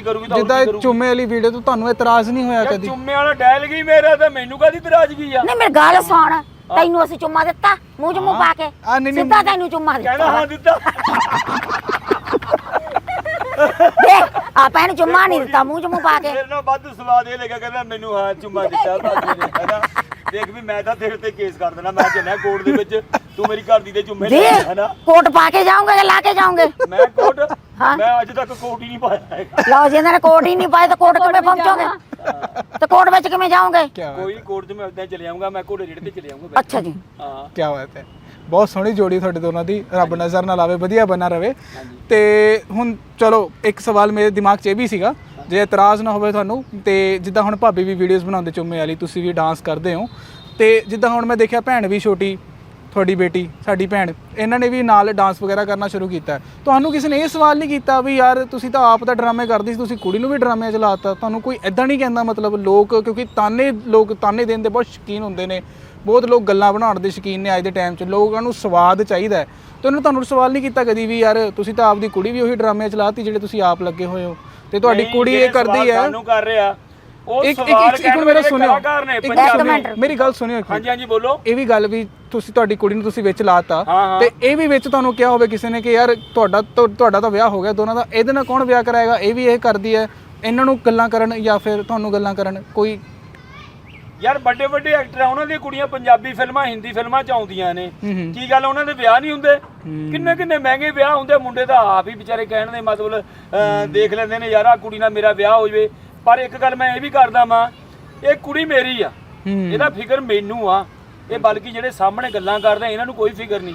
ਨਹੀਂ ਕਰੂਗੀ ਤਾਂ ਜਿੱਦਾਂ ਇਹ ਚੁੰਮੇ ਵਾਲੀ ਵੀਡੀਓ ਤੋਂ ਤੁਹਾਨੂੰ ਇਤਰਾਜ਼ ਨਹੀਂ ਹੋਇਆ ਕਦੀ? ਚੁੰਮੇ ਵਾਲਾ ਡੈਲ ਗਈ ਮੇਰਾ ਤਾਂ ਮੈਨੂੰ ਕਾਦੀ ਤਰਾਜ਼ਗੀ ਆ? ਨਹੀਂ ਮੇਰੀ ਗੱਲ ਸੁਣ। ਤੈਨੂੰ ਅਸੀਂ ਚੁੰਮਾ ਦਿੱਤਾ ਮੂੰਹ 'ਚ ਮੂੰਹ ਪਾ ਕੇ। ਆ ਨਹੀਂ ਨਹੀਂ ਸਿੱਧਾ ਤੈਨੂੰ ਚੁੰਮਾ ਕਹਿੰਦਾ ਦਿੱਤਾ ਹਾਂ ਦਿੱਤਾ। ਦੇਖ ਆਪਾਂ ਇਹਨੂੰ ਚੁੰਮਾ ਨਹੀਂ ਦਿੱਤਾ ਮੂੰਹ 'ਚ ਮੂੰਹ ਪਾ ਕੇ। ਮੇਰੇ ਨਾਲ ਵੱਧ ਸਵਾਦ ਇਹ ਲੱਗਾ ਕਹਿੰਦਾ ਮੈਨੂੰ ਹਾਂ ਚੁੰਮਾ ਦਿੱਤਾ ਬਾਜੀ ਨੇ ਦੇਖ ਵੀ ਮੈਂ ਤਾਂ ਤੇਰੇ ਤੇ ਕੇਸ ਕਰ ਦੇਣਾ ਮੈਂ ਚੱਲਿਆ ਕੋਰਟ ਦੇ ਵਿੱਚ। ਤੂੰ ਮੇਰੀ ਘਰ ਦੀ ਦੇ ਚੁੰਮੇ ਲੈ ਹੈਨਾ? ਕੋਟ ਪਾ ਕੇ ਜਾਓਗੇ ਜਾਂ ਲਾ ਕੇ ਜਾਓਗੇ ਮੈਂ ਕੋਟ ਹਾਂ। ਮੈਂ ਅੱਜ ਤੱਕ ਕੋਟ ਹੀ ਨਹੀਂ ਪਾਇਆ ਹੈਗਾ। ਲਓ ਜੀ ਇਹਨਾਂ ਨੇ ਕੋਟ ਹੀ ਨਹੀਂ ਪਾਏ ਤਾਂ ਕੋਟ ਕਿਵੇਂ ਪਹੁੰਚੋਗੇ? ਤੇ ਕੋਟ ਵਿੱਚ ਕਿਵੇਂ ਜਾਓਗੇ? ਕੋਈ ਕੋਰਟ 'ਚ ਮੈਂ ਉਦਾਂ ਚਲੇ ਜਾਊਂਗਾ ਮੈਂ ਘੋੜੇ ਰੇੜੇ ਤੇ ਚਲੇ ਜਾਊਂਗਾ ਅੱਛਾ ਜੀ। ਹਾਂ। ਕੀ ਬਾਤ ਹੈ। ਬਹੁਤ ਸੋਹਣੀ ਜੋੜੀ ਤੁਹਾਡੇ ਦੋਨਾਂ ਦੀ ਰੱਬ ਨਜ਼ਰ ਨਾ ਲਾਵੇ ਵਧੀਆ ਬਣਾ ਰਵੇ। ਤੇ ਹੁਣ ਚਲੋ ਇੱਕ ਸਵਾਲ ਮੇਰੇ ਦਿਮਾਗ 'ਚ ਇਹ ਵੀ ਸੀਗਾ ਜੇ ਇਤਰਾਜ਼ ਨਾ ਹੋਵੇ ਤੁਹਾਨੂੰ ਤੇ ਜਿੱਦਾਂ ਹੁਣ ਭਾਬੀ ਵੀ ਵੀਡੀਓਜ਼ ਬਣਾਉਂਦੇ ਚੁੰਮੇ ਵਾਲੀ ਤੁਸੀਂ ਵੀ ਡਾਂਸ ਕਰਦੇ ਹੋ। ਤੇ ਜਿੱਦਾਂ ਹੁਣ ਮੈਂ ਦੇਖਿਆ ਭੈਣ ਵੀ ਛੋਟੀ ਤੁਹਾਡੀ ਬੇਟੀ ਸਾਡੀ ਭੈਣ ਇਹਨਾਂ ਨੇ ਵੀ ਨਾਲ ਡਾਂਸ ਵਗੈਰਾ ਕਰਨਾ ਸ਼ੁਰੂ ਕੀਤਾ। ਤੁਹਾਨੂੰ ਕਿਸੇ ਨੇ ਇਹ ਸਵਾਲ ਨਹੀਂ ਕੀਤਾ ਵੀ ਯਾਰ ਤੁਸੀਂ ਤਾਂ ਆਪ ਤਾਂ ਡਰਾਮੇ ਕਰਦੀ ਸੀ ਤੁਸੀਂ ਕੁੜੀ ਨੂੰ ਵੀ ਡਰਾਮੇ 'ਚ ਲਾਤਾ ਤੁਹਾਨੂੰ ਕੋਈ ਐਦਾਂ ਨਹੀਂ ਕਹਿੰਦਾ ਮਤਲਬ ਲੋਕ ਕਿਉਂਕਿ ਤਾਨੇ ਲੋਕ ਤਾਨੇ ਦੇਣ ਦੇ ਬਹੁਤ ਸ਼ੌਕੀਨ ਹੁੰਦੇ ਨੇ। ਬਹੁਤ ਲੋਕ ਗੱਲਾਂ ਬਣਾਉਣ ਦੇ ਸ਼ੌਕੀਨ ਨੇ ਅੱਜ ਦੇ ਟਾਈਮ 'ਚ। ਲੋਕਾਂ ਨੂੰ ਸਵਾਦ ਚਾਹੀਦਾ ਤੇ ਉਹਨੂੰ ਤੁਹਾਨੂੰ ਸਵਾਲ ਨਹੀਂ ਕੀਤਾ ਕਦੀ ਵੀ ਯਾਰ ਤੁਸੀਂ ਤਾਂ ਆਪਦੀ ਕੁੜੀ ਵੀ ਉਹੀ ਡਰਾਮੇ 'ਚ ਲਾਤੀ ਜਿਹੜੇ ਤੁਸੀਂ ਆਪ ਲੱਗੇ ਹੋਏ ਹੋ। ਤੇ ਤੁਹਾਡੀ ਕੁੜੀ ਇਹ ਕਰਦੀ ਹੈ। ਸਾਨੂੰ ਕਰ ਰਿਹਾ ਉਹ ਇੱਕ ਸਵਾਲ ਇੱਕ- ਇੱਕ ਕਹਿਣ ਮੇਰਾ ਵਾਲੇ ਸੁਣਿਓ। ਕਲਾਕਾਰ ਨੇ ਇੱਕ ਪੰਜਾਬੀ। ਸੁਣਿਓ, ਮਿੰਟ। ਮੇਰੀ ਗੱਲ ਸੁਣਿਓ ਇੱਕ ਮਿੰਟ। ਹਾਂਜੀ ਹਾਂਜੀ ਬੋਲੋ। ਇਹ ਵੀ ਗੱਲ ਵੀ ਤੁਸੀਂ ਤੁਹਾਡੀ ਕੁੜੀ ਨੂੰ ਤੁਸੀਂ ਵਿੱਚ ਲਾਤਾ। ਹਾਂ, ਹਾਂ। ਤੇ ਇਹ ਵੀ ਵਿੱਚ ਤੁਹਾਨੂੰ ਕਿਹਾ ਹੋਵੇ ਕਿਸੇ ਨੇ ਕਿ ਯਾਰ ਤੁਹਾਡਾ ਤੁ- ਤੁਹਾਡਾ ਤਾਂ ਵਿਆਹ ਹੋ ਗਿਆ ਦੋਨਾਂ ਦਾ। ਇਹਦੇ ਨਾਲ ਕੌਣ ਵਿਆਹ ਕਰਾਏਗਾ? ਇਹ ਵੀ ਇਹ ਕਰਦੀ ਹੈ। ਇਹਨਾਂ ਨੂੰ ਗੱਲਾਂ ਕਰਨ ਜਾਂ ਫਿਰ ਤੁਹਾਨੂੰ ਗੱਲਾਂ ਕਰਨ? ਕੋਈ ਯਾਰ ਵੱਡੇ ਵੱਡੇ ਐਕਟਰ ਆ ਉਹਨਾਂ ਦੀਆਂ ਕੁੜੀਆਂ ਪੰਜਾਬੀ ਫਿਲਮਾਂ ਹਿੰਦੀ ਫਿਲਮਾਂ ਚ ਆਉਂਦੀਆਂ ਨੇ। ਹੂੰ ਹੂੰ। ਕੀ ਗੱਲ ਉਹਨਾਂ ਦੇ ਵਿਆਹ ਨਹੀਂ ਹੁੰਦੇ? ਕਿੰਨੇ ਕਿੰਨੇ ਮਹਿੰਗੇ ਵਿਆਹ ਹੁੰਦੇ ਮੁੰਡੇ ਤਾਂ ਆਪ ਹੀ ਵਿਚਾਰੇ ਕਹਿਣ ਦੇ ਮਤਲਬ ਅਹ, ਦੇਖ ਲੈਂਦੇ ਨੇ ਯਾਰ ਆ ਕੁੜੀ ਨਾਲ ਮੇਰਾ ਵਿਆਹ ਹੋ ਜਵੇ। ਪਰ ਇੱਕ ਗੱਲ ਮੈਂ ਇਹ ਵੀ ਕਰਦਾ ਮਾਂ ਇਹ ਕੁੜੀ ਮੇਰੀ ਆ। ਇਹਦਾ ਫਿਕਰ ਮੈਨੂੰ ਆ। ਇਹ ਬਲਕਿ ਜਿਹੜੇ ਸਾਹਮਣੇ ਗੱਲਾਂ ਕਰਦੇ ਇਹਨਾਂ ਨੂੰ ਕੋਈ ਫਿਕਰ ਨਹੀਂ।